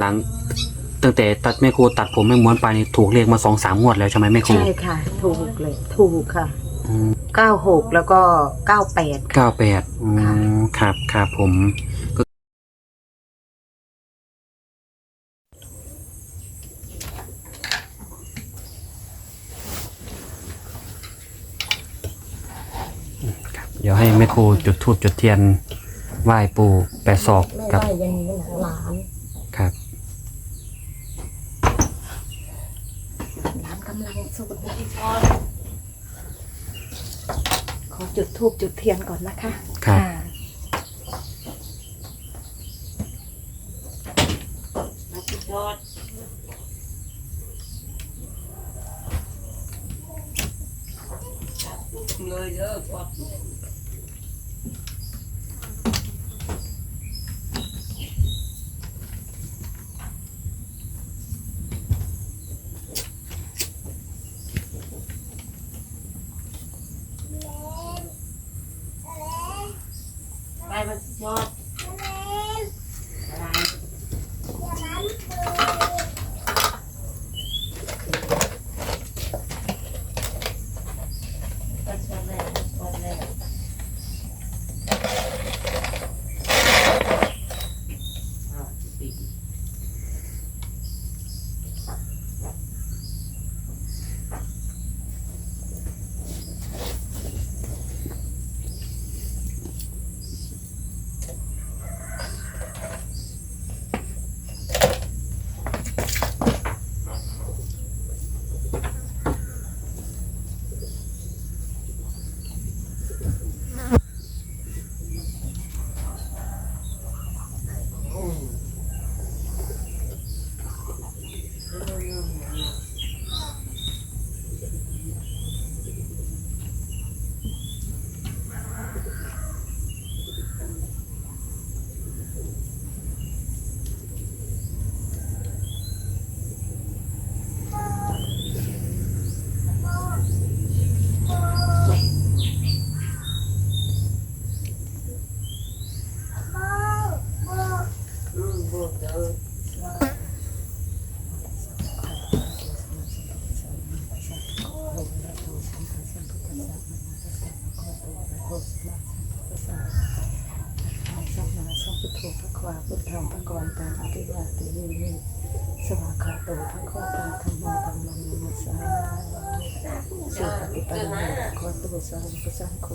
หลังตั้งแต่ตัดแม่ครูตัดผมแม่ม้วนไปนี่ถูกเรียกมาสองสามงวดแล้วใช่ไหมแม่ครูใช่ค่ะ ถูกเลย ถูกค่ะอืมเก้าหกแล้วก็เก้าแปดเก้าแปดอืค่ะมครับครับผมก็ครับเดี๋ยวให้แม่ครูจุดธูปจุดเทียนไหว้ปู่แปดศอกไม่กับได้อย่างนี้นะหลาน ครับหลานกำลังสูดน้ำร้อนขอจุดทูบจุดเทียนก่อนนะคะ ครับะะคะวะโตสาวกสังโฆ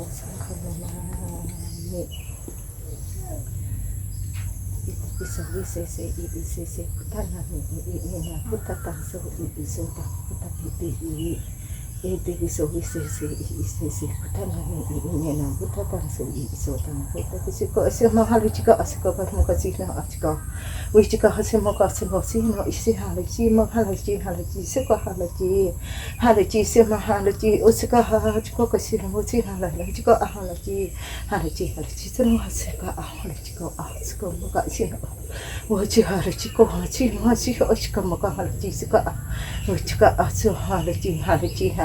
สังฆนามามิอิสวิเศษเสอิอิเศษเสพุทธานามิอิอิเนนะพุทธตังโสอิอิโสตังพุทธปิติ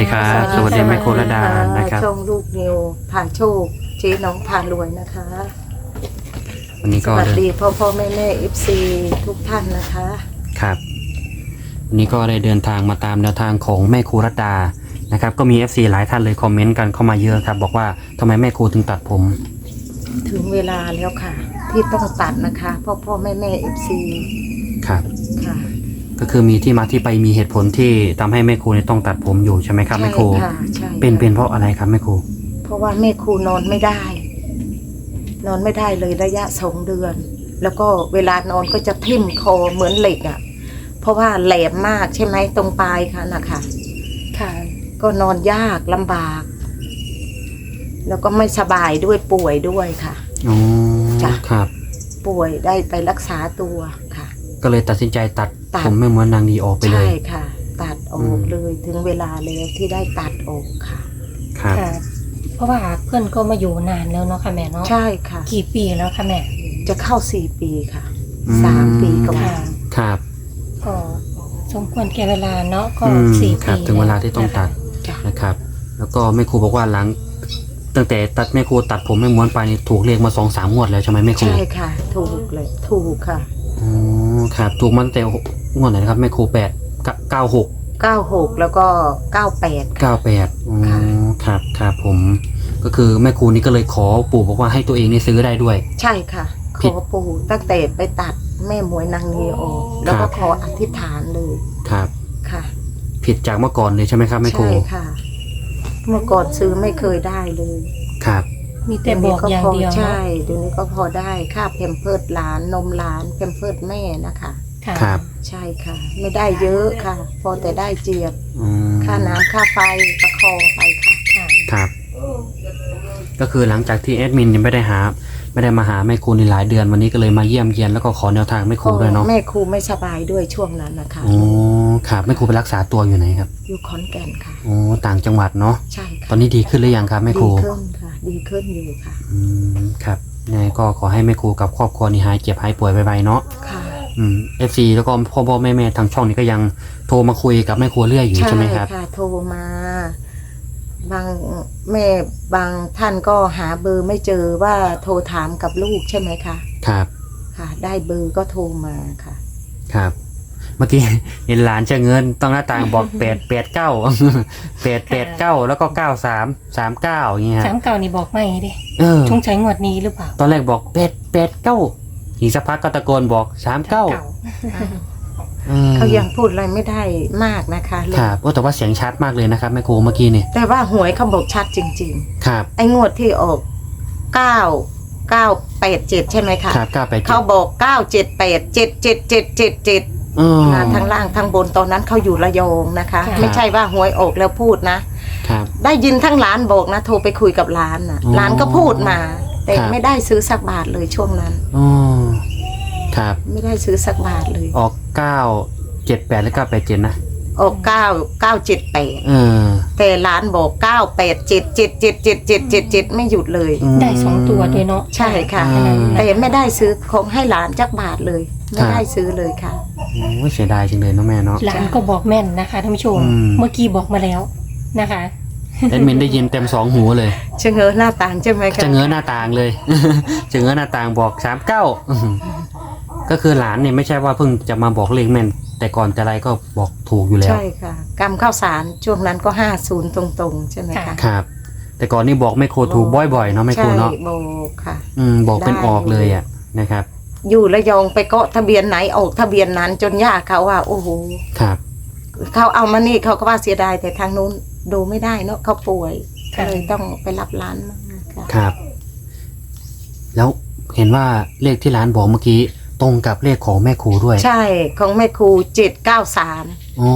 ครับสวัสดีแม่ครูระดานะครับ ช่องลูกนิวผ่านโชคเจ๊น้องผ่านรวยนะคะ วันนี้สก็วัสเดินดีพ่อพ่อแม่แม่เอฟซีทุกท่านนะคะ ครับวันนี้ก็ได้เดินทางมาตามแนวทางของแม่ครูรัตดานะครับก็มี FC หลายท่านเลยคอมเมนต์กันเข้ามาเยอะครับ บอกว่าทำไมแม่ครูถึงตัดผม ถึงเวลาแล้วค่ะ ที่ต้องตัดนะคะ พ่อพ่อแม่แม่เอฟซีครับ ค่ะ ก็คือมีที่มาที่ไปมีเหตุผลที่ทำให้แม่ครูเนี่ยต้องตัดผมอยู่ใช่ไหมครับใช่แม่ครูค่ะใช่เป็นเป็นเพราะอะไรครับแม่ครูเพราะว่าแม่ครูนอนไม่ได้ นอนไม่ได้เลยระยะสองเดือน แล้วก็เวลานอนก็จะทิ่มคอเหมือนเหล็กอะ่ะ เพราะว่าแหลมมากใช่ไหมตรงปลายค่ะนะคะค่ะ ก็นอนยากลำบาก แล้วก็ไม่สบายด้วยป่วยด้วยค่ะ อ๋อจ้ะ ครับ ป่วยได้ไปรักษาตัวค่ะ ก็เลยตัดสินใจตัด ตัดผมแม่ม้วนนางดีออกไปเลใช่ย ค่ะ ตัดออือกมเลยถึงเวลาแล้วที่ได้ตัดออกค่ะ ครับ ค่ะ เพราะว่าเพื่อนก็มาอยู่นานแล้วเนาะค่ะแม่เนาะใช่ค่ะ กี่ปีแล้วค่ะแม่จะเข้าสี่ปีค่ะอืม สามปีกว่าค่ะครับ ก็สมควรแก่เวลาเนาะก็อืมสี่ครับปีถึงเวลาที่ต้องตัด จ้ะนะครับ แล้วก็แม่ครูบอกว่าหลัง ตั้งแต่ตัดแม่ครูตัดผมแม่ม้วนไปนี่ถูกเรียกมาสองสามงวดแล้วใช่ไหมแม่ครูใช่ค่ะ ถูกเลย ถูกค่ะอ๋อ ครับ ถูกมาตั้งแต่งวดไหนนะครับแม่ครูแปดเก้าหกเก้าหกแล้วก็เก้าแปดค่ะเก้าแปดอ๋อค่ะครับครับผม ก็คือแม่ครูนี่ก็เลยขอปู่บอกว่าให้ตัวเองนี่ซื้อได้ด้วย ใช่ค่ะ ขผิด อปู่ตั้งแต่ไปตัดแม่มวยนางนีออกแล้วครัก็บขออธิษฐานเลยครับ ค่ะผิดจากเมื่อก่อนเลยใช่ไหมครับแม่ครูใช่ค่ะ เมื่อก่อนซื้อไม่เคยได้เลยครับ มีแต่บอกอย่างเดียวใช่เนาะเดี๋ยวนี้ก็พอได้ค่าเพมเพิร์ดหลานนมหลานเพมเพิร์ดแม่นะคะค่ะครับ ใช่ค่ะ ไม่ได้เยอะค่ะ พอแต่ได้เจียบอืมค่าน้ำค่าไฟประคองไปค่ะค่ะครับ ก็คือหลังจากที่แอดมินยังไม่ได้หาไม่ได้มาหาแม่ครูในหลายเดือนวันนี้ก็เลยมาเยี่ยมเยียนแล้วก็ขอแนวทางแม่ครูด้วยเนาะแม่ครูไม่สบายด้วยช่วงนั้นนะคะอ๋อครับแม่ครูไปรักษาตัวอยู่ไหนครับ อยู่ขอนแก่นค่ะอ๋อต่างจังหวัดเนาะใช่ตค่ะอนนี้ดีขึ้นหรือยังครับแม่ครูดีขึ้นค่ะ ดีขึ้นอยู่ค่ะ อืมครับยังไงก็ขอให้แม่ครูกับครอบครัวนี้หายเจ็บหายป่วยไวๆเนาะค่ะอืมเอฟซีแล้วก็พ่อพ่อแม่แม่ทางช่องนี้ก็ยังโทรมาคุยกับแม่ครัวเรื่อยอยู่ใช่ไหมครับ ค่ะ โทรมา บางแม่บางท่านก็หาเบอร์ไม่เจอว่าโทรถามกับลูกใช่ไหมคะ ครับ ค่ะ ได้เบอร์ก็โทรมาค่ะ ครับเมื่อกี้เห็นหลานจะเงินต้องหน้าต่างบอกแปดแปดเก้าแปดแปดเก้าแล้วก็เก้าสามสามเก้าอย่างเงี้ยสามเก่านี่บอกไม่ดิเออชงใช้งวดนี้หรือเปล่า ตอนแรกบอกแปดแปดเก้าอีกสักพักก็ตะโกนบอกสามเก้าเขายังพูดอะไรไม่ได้มากนะคะลูกครับโอ้แต่ว่าเสียงชัดมากเลยนะครับแม่ครูเมื่อกี้เนี่ยแต่ว่าหวยเขาบอกชัดจริงครับๆไอ้งวดที่ออกเก้าเก้าแปดเจ็ดใช่ไหมคะครับเก้าไปเขาบอกเก้าเจ็ดแปดเจ็ดเจ็ดเจ็ดเจ็ดเจ็ด อืมนะทั้งล่างทั้งบนตอนนั้นเขาอยู่ระยองนะคะ ค่ะ ไม่ใช่ว่าหวยออกแล้วพูดนะ ครับ ได้ยินทั้งร้านบอกนะ โทรไปคุยกับร้านนะอ๋อร้านก็พูดมา แต่ครับ ไม่ได้ซื้อสักบาทเลยช่วงนั้น อ๋อครับ ไม่ได้ซื้อสักบาทเลย ออกเก้าเจ็ดแปดแล้วเก้าแปดเจ็ดนะออกเก้าเก้าเจ็ดแปดเออแต่ร้านบอกเก้าแปดเจ็ดเจ็ดเจ็ดเจ็ดเจ็ดเจ็ดเจ็ดไม่หยุดเลยอืมได้สองตัวด้วยเนาะใช่ค่ะ อืม แต่ไม่ได้ซื้อของให้หลานจักบาทเลย ไม่ได้ซื้อเลยค่ะ โอ้ยเสียดายจังเลยเนาะแม่เนาะ หลานก็บอกแม่นนะคะท่านผู้ชม อืม เมื่อกี้บอกมาแล้วนะคะ แอดมินได้ยินเต็มสองหูเลย เชงเง้อหน้าต่างใช่ไหมคะจะเงื้อหน้าต่างเลย จะเงื้อหน้าต่างบอกสามเก้าก็คือหลานเนี่ยไม่ใช่ว่าเพิ่งจะมาบอกเลขแม่น แต่ก่อนแต่ไรก็บอกถูกอยู่แล้ว ใช่ค่ะกำข้าวสารช่วงนั้นก็ห้าศูนย์ตรงๆ ใช่ไหมคะค่ะครับ แต่ก่อนนี่บอกไม่โคถูกบ่อยๆเนาะไม่โคใช่เนาะบอกค่ะ อืมบอกเป็นได้ออกเลยอะนะครับ อยู่ระยองไปเกาะทะเบียนไหนออกทะเบียนนั้นจนย่าเขาว่า โอ้โหครับ เขาเอามานี่เขาก็ว่าเสียดายแต่ทางนู้นดูไม่ได้เนาะเขาป่วยค่ะก็เลยต้องไปรับร้านมาค่ะครับ แล้วเห็นว่าเลขที่ร้านบอกเมื่อกี้ ตรงกับเลขของแม่ครูด้วย ใช่ของแม่ครูเจ็ดเก้าสามอ๋อ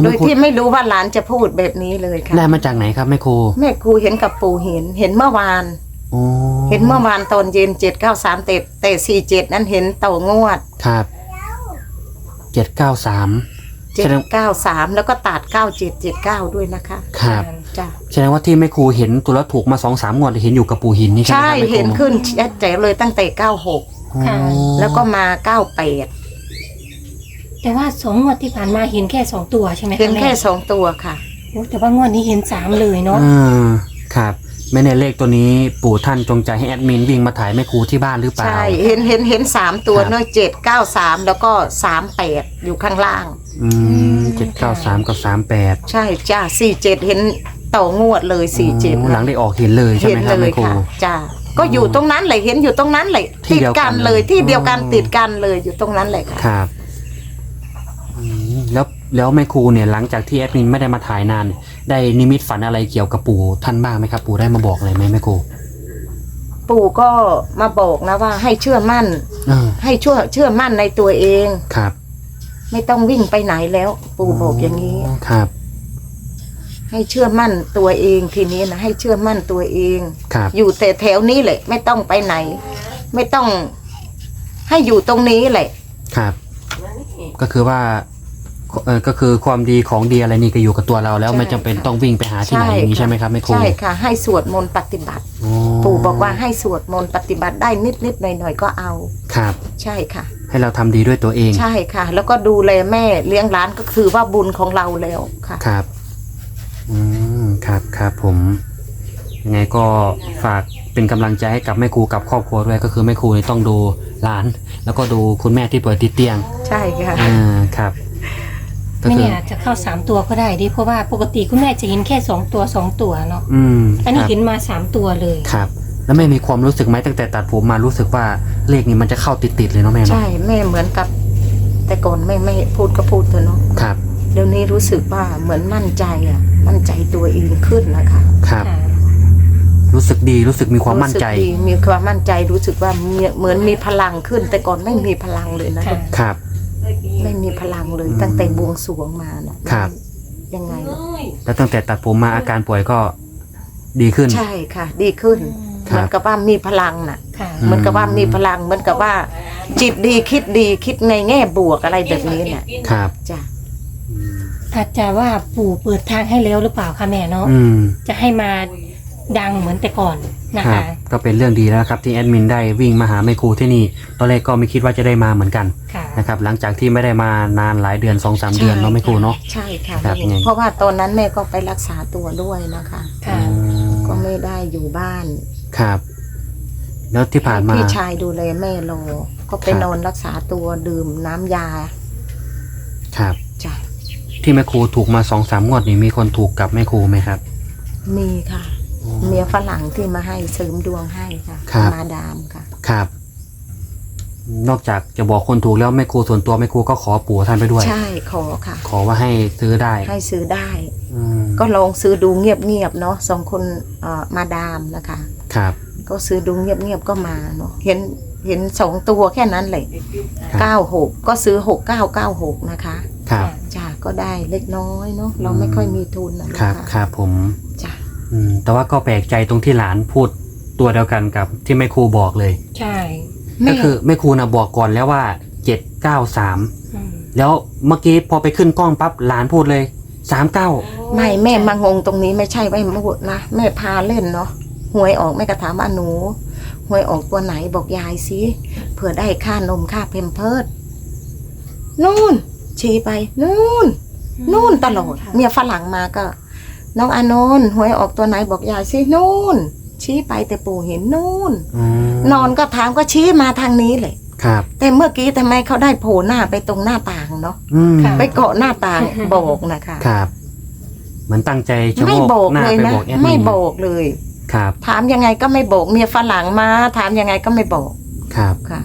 โดแม่ยครูที่ไม่รู้ว่าหลานจะพูดแบบนี้เลยค่ะได้มาจากไหนครับแม่ครู แม่ครูเห็นกับปู่เห็นเห็นเมื่อวาน อ๋อ เห็นเมื่อวานตอนเย็นเจ็ดเก้าสามเตะแต่สี่เจ็ดนั้นเห็นเต่างวดครับเจ็ดเก้าสามเจ็แสดดงเก้าสามแล้วก็ตัดเก้าเจ็ดเจ็ดเก้าด้วยนะคะครับจ้ะแสดงว่าที่แม่ครูเห็นตัวแล้วถูกมาสองสามงวดเห็นอยู่กับปู่หินนี่ใช่ไหมใช่ครับแม่ครูเห็นขึ้นชัดเจนเลยตั้งแต่เก้าหกอ๋อค่ะแล้วก็มาเก้าแปดแต่ว่าสองงวดที่ผ่านมาเห็นแค่สองตัวใช่ไหมะเห็นแค่ม่สองตัวค่ะโอ้แต่ว่างวดนี้เห็นสามเลยเนาะอ่าครับ ไม่ในเลขตัวนี้ปู่ท่านจงใจให้แอดมินวิ่งมาถ่ายแม่ครูที่บ้านหรือเปล่า ใช่ เห็นเห็นเห็นสามตัวครับเนอะเจ็ดเก้าสามแล้วก็สามแปดอยู่ข้างล่าง อืมเจ็ดเก้าสามกับสามแปดใช่จ้าสี่เจ็ดเห็นต่องวดเลยสี่เจ็ดหลังได้ออกเห็นเลยใช่เห็ไหนมครับเลแม่ยครู ค่ะจ้าก็อยู่ตรงนั้นเลยเห็นอยู่ตรงนั้นเลยที่ติดเดียวกักันนเลเลยยที่เดียวกันอ๋อติดกันเลยอยู่ตรงนั้นเลยค่ะครับอืมแล้วแล้วแม่ครูเนี่ยหลังจากที่แอดมินไม่ได้มาถ่ายนาน ได้นิมิตฝันอะไรเกี่ยวกับปู่ท่านบ้างไหมครับ ปู่ได้มาบอกอะไรไหมแม่ครูปู่ก็มาบอกนะว่าให้เชื่อมั่น เออให้เชื่อเชื่อมั่นในตัวเอง ครับไม่ต้องวิ่งไปไหนแล้ว ปู่บอกอย่างนี้ ครับให้เชื่อมั่นตัวเองทีนี้นะให้เชื่อมั่นตัวเอง ครับอยู่แต่แถวนี้แหละ ไม่ต้องไปไหน ไม่ต้อง ให้อยู่ตรงนี้แหละ ครับ ก็คือว่า เออก็คือความดีของดีอะไรนี่ก็อยู่กับตัวเราแล้วใช่ไม่จำเป็นต้องวิ่งไปหาที่ไหนอย่างนี้ใช่ไหมครับแม่ครูใช่ค่ะ ให้สวดมนต์ปฏิบัติ อ๋อปู่บอกว่าให้สวดมนต์ปฏิบัติได้นิดนิดหน่อยหน่อยๆก็เอา ครับ ใช่ค่ะ ให้เราทำดีด้วยตัวเองใช่ค่ะ แล้วก็ดูแลแม่เลี้ยงร้านก็คือว่าบุญของเราแล้วค่ะ ครับอืมครับครับผมยังไงก็ฝากเป็นกำลังใจให้กับแม่ครูกับครอบครัวด้วยก็คือแม่ครูนี่ต้องดูหลาน แล้วก็ดูคุณแม่ที่ป่วยติดเตียงใช่ค่ะ อ่าครับ ก็ไม่คือ เนี่ยอาจจะเข้าสามตัวก็ได้ดิเพราะว่าปกติคุณแม่จะเห็นแค่สองตัวสองตัวเนาะอืมอันนี้ครับเห็นมาสามตัวเลย ครับ แล้วแม่มีความรู้สึกไหมตั้งแต่ตัดผมมารู้สึกว่าเลขนี้มันจะเข้าติดๆเลยเนาะแม่เนาะใช่แม่เหมือนกับ แต่ก่อนแม่ไม่พูดก็พูดเถอะเนาะครับเดี๋ยวนี้รู้สึกว่าเหมือนมั่นใจอะ มั่นใจตัวเองขึ้นนะคะครับค่ะรู้สึกดีรู้สึกมีความมั่นใจรู้สึกดีมีความมั่นใจรู้สึกว่ามีเหมือนมีพลังขึ้น แต่ก่อนไม่มีพลังเลยนะค่ะ ครับ ไม่มีพลังเลยอืมตั้งแต่บวงสรวงมานะครับ ยังไงล่ะแล้วตั้งแต่ตัดผมมาอาการป่วยก็ดีขึ้น ใช่ค่ะ ดีขึ้นครับเหมือนกับว่ามีพลังน่ะ ค่ะอืมเหมือนกับว่ามีพลังเหมือนกับว่า จิตดีคิดดีคิดในแง่บวกอะไรแบบนี้เนี่ยครับจ้ะอืมอาจจะว่าปู่เปิดทางให้แล้วหรือเปล่าคะแม่เนาะ อืมจะให้มา ดังเหมือนแต่ก่อนนะครัคะ บก็เป็นเรื่องดีแล้วครับที่แอดมินได้วิ่งมาหาแม่ครูที่นี่ ตอนแรกก็ไม่คิดว่าจะได้มาเหมือนกันค่ะ นะครับหลังจากที่ไม่ได้มานานหลายเดือนสองสามเดือนเนาะแม่ครูเนาะ ใช่ค่ะครับไง เพราะว่าตอนนั้นแม่ก็ไปรักษาตัวด้วยนะคะ ค่ะอืมก็ไม่ได้อยู่บ้านครับ แล้วที่ผ่านมา พี่ชายดูแลแม่รอก็ไปครับ นอนรักษาตัวดื่มน้ำยาครับ จ้ะที่แม่ครูถูกมาสองสามงวดนี่มีคนถูกกับแม่ครูไหมครับ มีค่ะอ๋อ เมียฝรั่งที่มาให้เสริมดวงให้ค่ะครับ มาดามค่ะ ครับ นอกจากจะบอกคนถูกแล้วแม่ครูส่วนตัวแม่ครูก็ขอปู่ท่านไปด้วย ใช่ขอค่ะ ขอว่าให้ซื้อได้ให้ซื้อได้ อืมก็ลองซื้อดูเงียบๆเนาะสองคนเอ่อมาดามนะคะ ครับ ก็ซื้อดูเงียบๆก็มาเนาะเห็นเห็นสองตัวแค่นั้นเลยครับ เก้าหกก็ซื้อหกเก้าเก้าหกนะคะครับ จ้าก็ได้เล็กน้อยเนาะเราไม่ค่อยมีทุนนะครับคะครับผม จ้า อืมแต่ว่าก็แปลกใจตรงที่หลานพูดตัวเดียวกันกับที่แม่ครูบอกเลย ใช่ก็คือแม่ครูนะบอกก่อนแล้วว่าเจ็ดเก้าสามมแล้วเมื่อกี้พอไปขึ้นกล้องปั๊บหลานพูดเลยสามเก้าไม่แม่มางงตรงนี้ไม่ใช่ไว้พูดนะแม่พาเล่นเนาะหวยออกแม่ก็ถามว่าหนูหวยออกตัวไหนบอกยายสิเผื่อได้ค่านมค่าเพมเพิร์ดนู่นชี้ไปนู่น นู่นตลอดเมียฝรั่งมาก็ น้องอานนท์หวยออกตัวไหนบอกยายสินู่น ชี้ไปแต่ปู่เห็นนู่นนอนก็ถามก็ชี้มาทางนี้เลย ครับ แต่เมื่อกี้ทำไมเขาได้โผล่หน้าไปตรงหน้าต่างเนาะอืมไปเกาะหน้าต่างบอกนะคะ ครับ เหมือนตั้งใจชะไม่โงกบอกหน้าเลยไปนะ บอกแอดมินไม่บอกเลย ครับ ถามยังไงก็ไม่บอกเมียฝรั่งมา ถามยังไงก็ไม่บอกครับ ค่ะ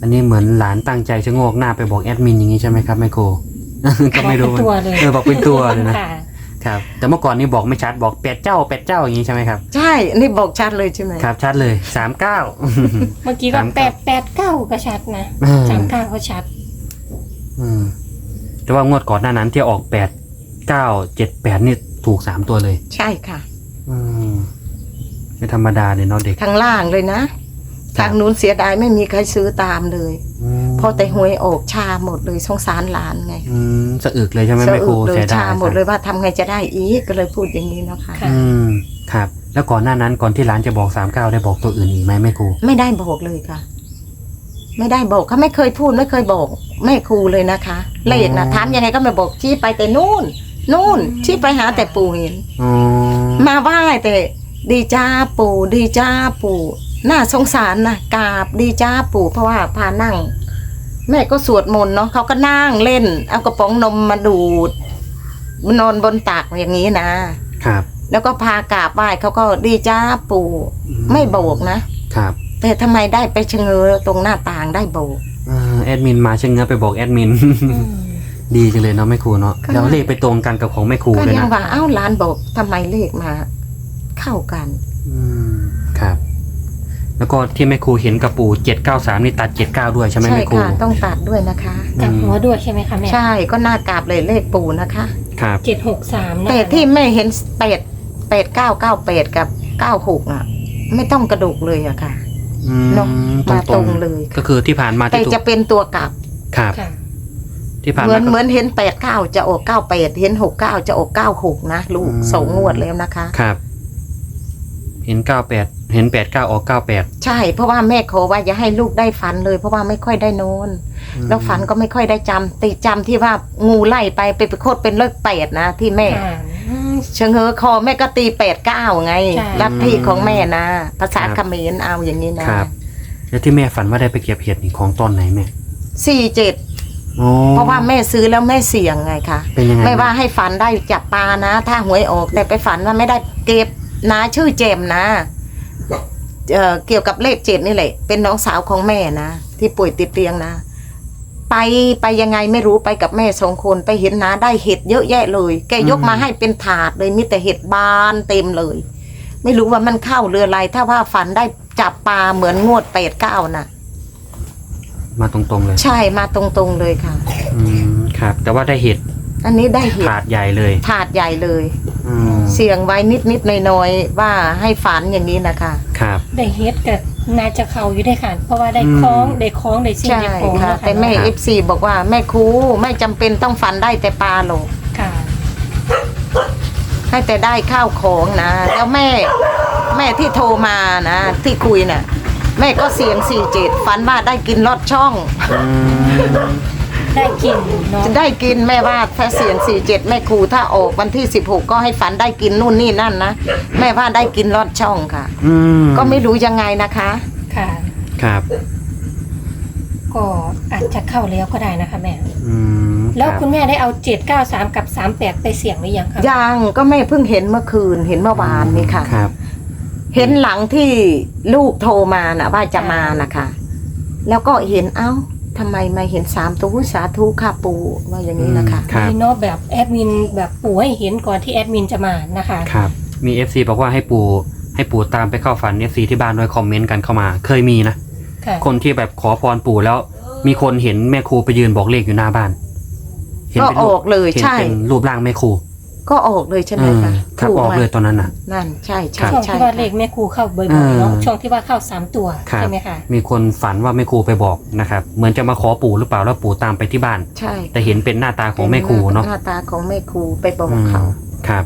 อันนี้เหมือนหลานตั้งใจชะโงกหน้าไปบอกแอดมินอย่างนี้ใช่ไหมครับแม่ครูก็ไม่รู้บอกเป็นตัวเลย เออบอกเป็นตัวเลยนะ ค่ะ ครับ แต่เมื่อก่อนนี่บอกไม่ชัดบอกเป็ดเจ้าเป็ดเจ้าอย่างนี้ใช่ไหมครับ ใช่นี่บอกชัดเลยใช่ไหมครับชัดเลยสามเก้า เมื่อกี้ก็สามแปเก้าดแปดเก้าก็ชัดนะสามเก้าก็ชัด อืมแต่ว่างวดก่อนหน้านั้นที่ออกแปดเก้าเจ็ดแปดนี่ถูกสามตัวเลย ใช่ค่ะ อืมไม่ธรรมดาเลยเนาะเด็กข้างล่างเลยนะ ครับ ทางนู้นเสียดายไม่มีใครซื้อตามเลย อืม พอแต่หวยออกชาหมดเลยสงสารหลานไงอืมสะอึกเลยใช่ไหมสะแม่คอึรูกเลยเสียดาชายหมดเลยว่าทำไงจะได้อีกก็เลยพูดอย่างนี้เนาะค่ะ ค่ะ อืมครับ แล้วก่อนหน้านั้นก่อนที่ร้านจะบอกสามเก้าได้บอกตัวอื่นอีกไหมแม่ครูไม่ได้บอกเลยค่ะ ไม่ได้บอกเขาไม่เคยพูดไม่เคยบอกแม่ครูเลยนะคะเลขนะถามยังไงก็ไม่บอกชี้ไปแต่นู่น นู่นชี้ไปหาแต่ปู่เห็น อ๋อมาไหว้แต่ดีจ้าปู่ดีจ้าปู่น่าสงสารนะกราบดีจ้าปู่เพราะว่าพานั่ง แม่ก็สวดมนต์เนาะเขาก็นั่งเล่น เอากระป๋องนมมาดูดนอนบนตักอย่างนี้นะ ครับ แล้วก็พากราบไหว้เขาก็ดีจ้าปู่อืไม่โบกนะ ครับแต่ทำไมได้ไปชะเง้อตรงหน้าต่างได้โบก เอ่อแอดมินมาเช่นเงี้ยไปบอกแอดมินอืมดีจังเลยเนาะแม่ครูเนาะก็ แล้วเลขไปตรงกันกับของแม่ครูก็เลยยังนะว่าเอ้าหลานบอกทำไมเลขมา เข้ากันอืมครับ แล้วก็ที่แม่ครูเห็นกับปู่เจ็ดเก้าสามนี่ตัดเจ็ดเก้าด้วยใช่ไหมใช่แม่ครู ค่ะ ต้องตัดด้วยนะคะ กลับหัวด้วยใช่ไหมคะแม่ใช่ก็หน้ากราบเลยเลขปู่นะคะ ครับ เจ็ดหกสามนะแต่ที่แม่เห็นแปดแปดเก้าเก้าแปดกับเก้าหกอะ ไม่ต้องกระดูกเลยอะค่ะ อืมเนอะตรมางตรงๆเลย ก็คือที่ผ่านมาแต่ที่ถูจะกเป็นตัวกลับ ครับ ค่ะ ที่ผ่านเหมืมาอนก็ เหมือนเห็นแปดเก้าจะออกเก้าแปดเห็นหกเก้าจะออกเก้าหกนะลูกอืม สองงวดแล้วนะคะ ครับ เห็นเก้าแปดเห็นแปดเก้าออกเก้าแปดใช่ เพราะว่าแม่ขอว่าอย่าให้ลูกได้ฝันเลย เพราะว่าไม่ค่อยได้นอนแล้วฝันก็ไม่ค่อยได้จำติดจำที่ว่างูไล่ไปไปไปโคตรเป็นเลขแปดนะ ที่แม่ ค่ะอืมเชิงเฮอคอแม่ก็ตีแปดเก้าไงใช่ ลัทธิของแม่นะ ภาษาเขมรเอาอย่างนี้นะครับ แล้วที่แม่ฝันว่าได้ไปเก็บเห็ดนี่ของตอนไหนแม่สี่เจ็ดโอ้เพราะว่าแม่ซื้อแล้วแม่เสี่ยงไงคะเป็นยังไงไม่ว่าให้ฝันได้จับปลานะ ถ้าหวยออกแต่ไปฝันว่าไม่ได้เก็บ นะชื่อเจมส์นะเอ่อเกี่ยวกับเลขเจ็ดนี่แหละ เป็นน้องสาวของแม่นะที่ป่วยติดเตียงนะ ไปไปยังไงไม่รู้ไปกับแม่สองคนไปเห็นนะได้เห็ดเยอะแยะเลย แกยกมาให้เป็นถาดเลยมีแต่เห็ดบานเต็มเลย ไม่รู้ว่ามันเข้าเรืออะไร ถ้าว่าฝันได้จับปลาเหมือนงวดแปดเก้านะมาตรงๆเลย ใช่มาตรงๆเลยค่ะ อืมครับ แต่ว่าได้เห็ด อันนี้ได้เห็ดถาดใหญ่เลยถาดใหญ่เลย อืมเสียงไว้นิดนิดๆหน่อยๆว่าให้ฝันอย่างนี้นะคะ ครับ ได้เฮ็ดกับน่าจะเขาอยู่ได้ค่ะ เพราะว่าได้อืมคล้องได้คล้องได้สิ่งใช่ได้ของค่ะ เนาะแต่แม่ครัเอบฟซีบอกว่าแม่ครูไม่จำเป็นต้องฝันได้แต่ปลาหรอกค่ะ ให้แต่ได้ข้าวของนะแล้วแม่แม่ที่โทรมานะ ที่คุยน่ะ แม่ก็เสียงสี่เจ็ดฝันว่าได้กินลอดช่อง อืม ได้กินเนาะจะได้กินแม่ว่าถ้าเสียงสี่เจ็ดแม่ครูถ้าออกวันที่สิบหกก็ให้ฝันได้กินนู่นนี่นั่นนะแม่ว่าได้กินลอดช่องค่ะ อืมก็ไม่รู้ยังไงนะคะ ค่ะ ครับ ก็อาจจะเข้าแล้วก็ได้นะคะแม่ อืมแล้วรับคุณแม่ได้เอาเจ็ดเก้าสามกับสามแปดไปเสี่ยงหรือยังคะยังก็แม่เพิ่งเห็นเมื่อคืนเห็นเมื่อวานนี่ค่ะ ครับ เห็นหลังที่ลูกโทรมานะว่าจะมานะคะ แล้วก็เห็นเอ้า ทำไมมาเห็นสามตัวสาธุค่ะปูว่าอย่างนี้นะคะ ครับมีเนาะแบบแอดมินแบบปู่ให้เห็นก่อนที่แอดมินจะมานะคะ ครับ มี FC บอกว่าให้ปู่ให้ปู่ตามไปเข้าฝัน FC ที่บ้านด้วยคอมเมนต์กันเข้ามา เคยมีนะ ค่ะ คนที่แบบขอพรปู่แล้ว มีคนเห็นแม่ครูไปยืนบอกเลขอยู่หน้าบ้านเห็นก็เป็นอรูอปกเลยเห็นใช่ เป็นรูปร่างแม่ครู ก็ออกเลยใช่ไหมคะเออครับถูกออกไหมเลยตอนนั้นน่ะ นั่นใช่ครัใช่บช่วงใช่ที่ว่าเลขแม่ครูเข้าบ่อยๆเนาะเออช่วงที่ว่าเข้าสามตัวครับใช่ไหมคะมีคนฝันว่าแม่ครูไปบอกนะครับ เหมือนจะมาขอปู่หรือเปล่าแล้วปู่ตามไปที่บ้าน ใช่แต่เห็นเป็นหน้าตาของแม่ครูเนาะหน้าตาของแม่ครูไปบอกอืมเขาครับ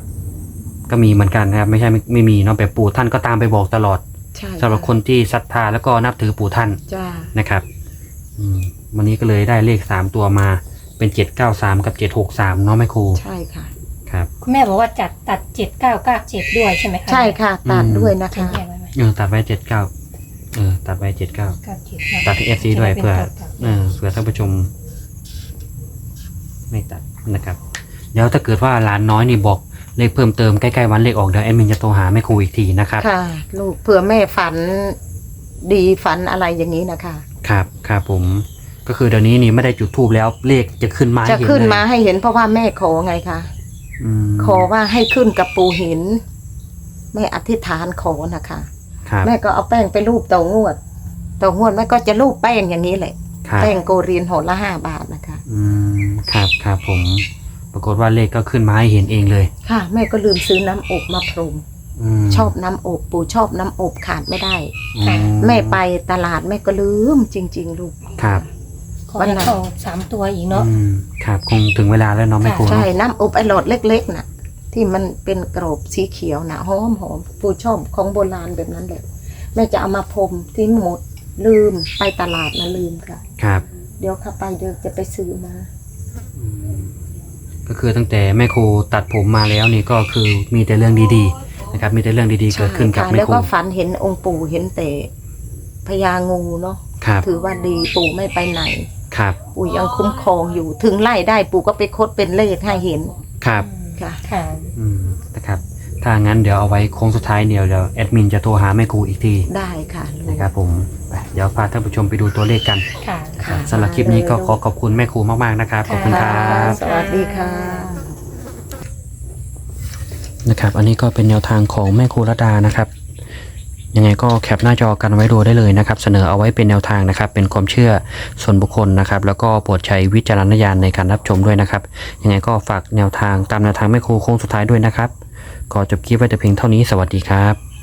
ก็มีเหมือนกันนะครับ ไม่ใช่ไม่ไม่มีเนาะแบบปู่ท่านก็ตามไปบอกตลอดใช่สำหรับคนที่ศรัทธาแล้วก็นับถือปู่ท่านจ้านะครับอืมวันนี้ก็เลยได้เลขสามตัวมาเป็นเจ็ดเก้าสามกับเจ็ดหกสามเนาะแม่ครู ใช่ค่ะ ครับคุณแม่บอกว่าจัดตัดเจ็ดเก้าเก้าเจ็ดด้วยใช่ไหมคะใช่ค่ะตัดอืมด้วยนะเขียนคะ แยกไว้ไหมเออตัดไว้เจ็ดเก้าเออตัดไว้เจ็ดเก้าเก้าเจ็ดตัดที่เอฟซีด้วยเพื่อป็นตัดเออเผื่อท่านผู้ชม ไม่ตัดนะครับเดี๋ยวถ้าเกิดว่าหลานน้อยนี่บอกเลขเพิ่มเติมใกล้ๆวันเลขออกเดี๋ยวแอดมินจะโทรหาแม่ครูอีกทีนะครับ ค่ะ ลูกเผื่อแม่ฝันดีฝันอะไรอย่างนี้นะคะ ครับครับผม ก็คือเดี๋ยวนี้นี่ไม่ได้จุดทูบแล้วเลขจะขึ้นมาให้จะเห็นขึ้นเลยมาให้เห็นเพราะว่าแม่ขอไงคะ อืมขอว่าให้ขึ้นกับปูหิน แม่อธิษฐานขอนะคะ ครับแม่ก็เอาแป้งไปรูปเตางวดเตางวดแม่ก็จะรูปแป้งอย่างนี้แหละ ครับแป้งโกเรียนหนละห้าบาทนะคะ อืมครับครับผม ปรากฏว่าเลขก็ขึ้นมาให้เห็นเองเลยค่ะ แม่ก็ลืมซื้อน้ำอบมาพรมอืมชอบน้ำอบปูชอบน้ำอบขาดไม่ได้ อืแม่ไปตลาดแม่ก็ลืมจริง ๆ ลูก ครับข อให้เข้าสามตัวอีกเนาะ อืมครับคงถึงเวลาแล้วเนาะแม่ครูใช่เนาะน้ำอบไอหลอดเล็กๆน่ะ ที่มันเป็นกรอบสีเขียวนะหอมหอมปูชอบของโบราณแบบนั้นเลยแม่จะเอามาพรมทิ้งหมดลืมไปตลาดนะลืมค่ะ ครับเดี๋ยวเข้าไปเดี๋ยวจะไปซื้อมา อืมก็คือตั้งแต่แม่ครูตัดผมมาแล้วนี่ก็คือมีแต่เรื่องดีๆนะครับมีแต่เรื่องดีๆเกิดขึ้นกับใช่ค่ะแม่แล้วครูก็ฝันเห็นองค์ปู่เห็นแต่พญางูเนาะครับถือว่าดีปู่ไม่ไปไหน ครับ ปู่ยังคุ้มครองอยู่ถึงไล่ได้ปู่ก็ไปคดเป็นเลขให้เห็นครับอืมค่ะ ค่ะ อืมนะครับ ถ้างั้นเดี๋ยวเอาไว้โค้งสุดท้ายเดี๋ยวเดี๋ยวแอดมินจะโทรหาแม่ครูอีกทีได้ค่ะลุงนะครับผมไปเดี๋ยวพาท่านผู้ชมไปดูตัวเลขกันค่ะ ค่ะ สำหรับคลิปนี้ก็ขอขอบคุณแม่ครูมากๆนะครับขอบคุณคค่ะรับสวัสดีค่ะ นะครับ อันนี้ก็เป็นแนวทางของแม่ครูรัตดานะครับ ยังไงก็แคปหน้าจอกันไว้ดูได้เลยนะครับ เสนอเอาไว้เป็นแนวทางนะครับ เป็นความเชื่อส่วนบุคคลนะครับ แล้วก็โปรดใช้วิจารณญาณในการรับชมด้วยนะครับ ยังไงก็ฝากแนวทางตามแนวทางแม่ครูโค้งสุดท้ายด้วยนะครับ ขอจบคลิปไว้แต่เพียงเท่านี้ สวัสดีครับ